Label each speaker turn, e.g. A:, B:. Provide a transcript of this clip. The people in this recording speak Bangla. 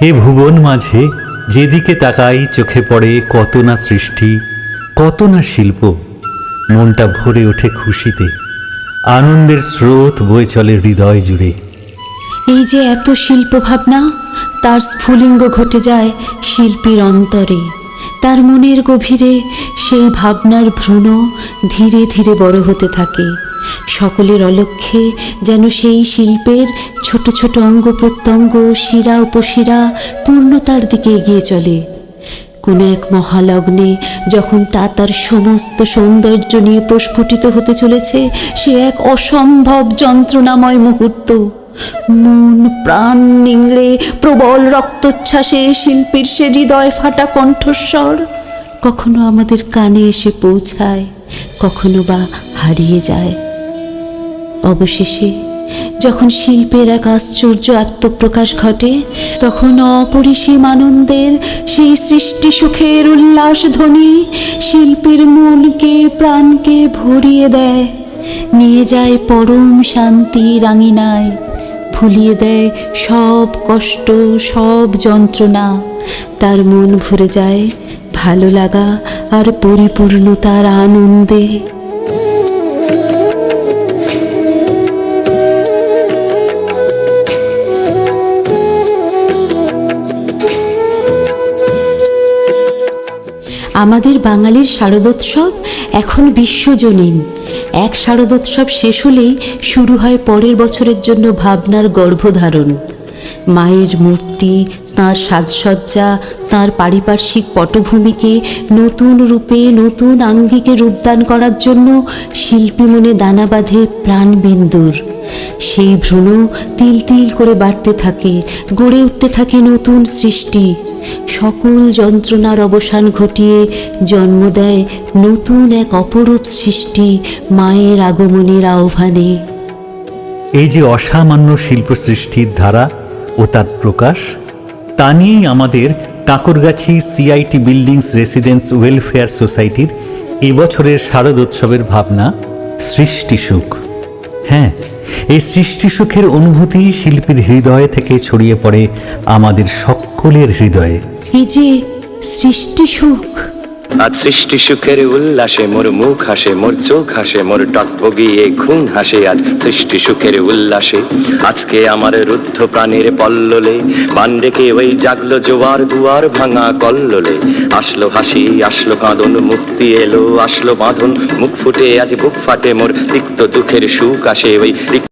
A: এ ভুবন মাঝে, যেদিকে তাকাই চোখে পড়ে কত না সৃষ্টি, কত না শিল্প। মনটা ভরে ওঠে খুশিতে। আনন্দের স্রোত বয়ে চলে হৃদয় জুড়ে।
B: এই যে এত শিল্প ভাবনা তার স্ফুলিঙ্গ ঘটে যায় শিল্পীর অন্তরে। তার মনের গভীরে সেই ভাবনার ভ্রূণ ধীরে ধীরে বড় হতে থাকে। সকলের অলক্ষ্যে যেন সেই শিল্পের ছোট ছোট অঙ্গ প্রত্যঙ্গ, শিরা, উপশিরা পূর্ণতার দিকে এগিয়ে চলে। কোনো এক মহালগ্নে যখন তা তার সমস্ত সৌন্দর্য নিয়ে প্রস্ফুটিত হতে চলেছে, সে এক অসম্ভব যন্ত্রণাময় মুহূর্ত। মন, প্রাণ নিংড়ে প্রবল রক্তচ্ছ্বাসে শিল্পীর সে হৃদয় ফাটা কণ্ঠস্বর কখনো আমাদের কানে এসে পৌঁছায়, কখনো বা হারিয়ে যায়। অবশেষে যখন শিল্পের এক আশ্চর্য আত্মপ্রকাশ ঘটে, তখন অপরিসীম আনন্দের সেই সৃষ্টি সুখের উল্লাস ধ্বনি শিল্পীর মনকে, প্রাণকে ভরিয়ে দেয়। নিয়ে যায় পরম শান্তি রাঙিনায়, ভুলিয়ে দেয় সব কষ্ট, সব যন্ত্রণা। তার মন ভরে যায় ভালো লাগা আর পরিপূর্ণতার আনন্দে। আমাদের বাঙালির শারদোৎসব এখন বিশ্বজনীন। এক শারদোৎসব শেষ হলেই শুরু হয় পরের বছরের জন্য ভাবনার গর্ভধারণ। মায়ের মূর্তি, তাঁর সাজসজ্জা, তাঁর পারিপার্শ্বিক পটভূমিকে নতুন রূপে, নতুন আঙ্গিকে রূপদান করার জন্য শিল্পী মনে দানা বাঁধে প্রাণবিন্দুর। সেই ভ্রূণ তিল তিল করে বাড়তে থাকে, গড়ে উঠতে থাকে নতুন সৃষ্টি। সকল যন্ত্রণার অবসান ঘটিয়ে জন্ম দেয় নতুন এক অপরূপ সৃষ্টি মায়ের আগমনের আহ্বানে।
A: এই যে অসামান্য শিল্প সৃষ্টির ধারা ও তার প্রকাশ, তা নিয়েই আমাদের Kakurgachi CIT buildings residence welfare সোসাইটির এবছরের শারদোৎসবের ভাবনা সৃষ্টি সুখ হ্যাঁ এই সৃষ্টি সুখের অনুভূতি শিল্পীর হৃদয় থেকে ছড়িয়ে পড়ে আমাদের সকলের হৃদয়ে।
B: এই যে সৃষ্টি সুখ
C: আজ সৃষ্টি সুখের উল্লাসে, মোর মুখ হাসে, মোর চোখ হাসে, মোর টকবগিয়ে খুন হাসে আজ সৃষ্টি সুখের উল্লাসে। আজকে আমার রুদ্ধ প্রাণের পল্ললে, বান রেখে ওই জাগলো জোয়ার দুয়ার ভাঙা কল্লোলে। আসলো হাসি, আসলো কাঁদন, মুক্তি এলো, আসলো বাঁধন, মুখ ফুটে, আজ বুক ফাটে, মোর তিক্ত দুঃখের সুখ আসে ওই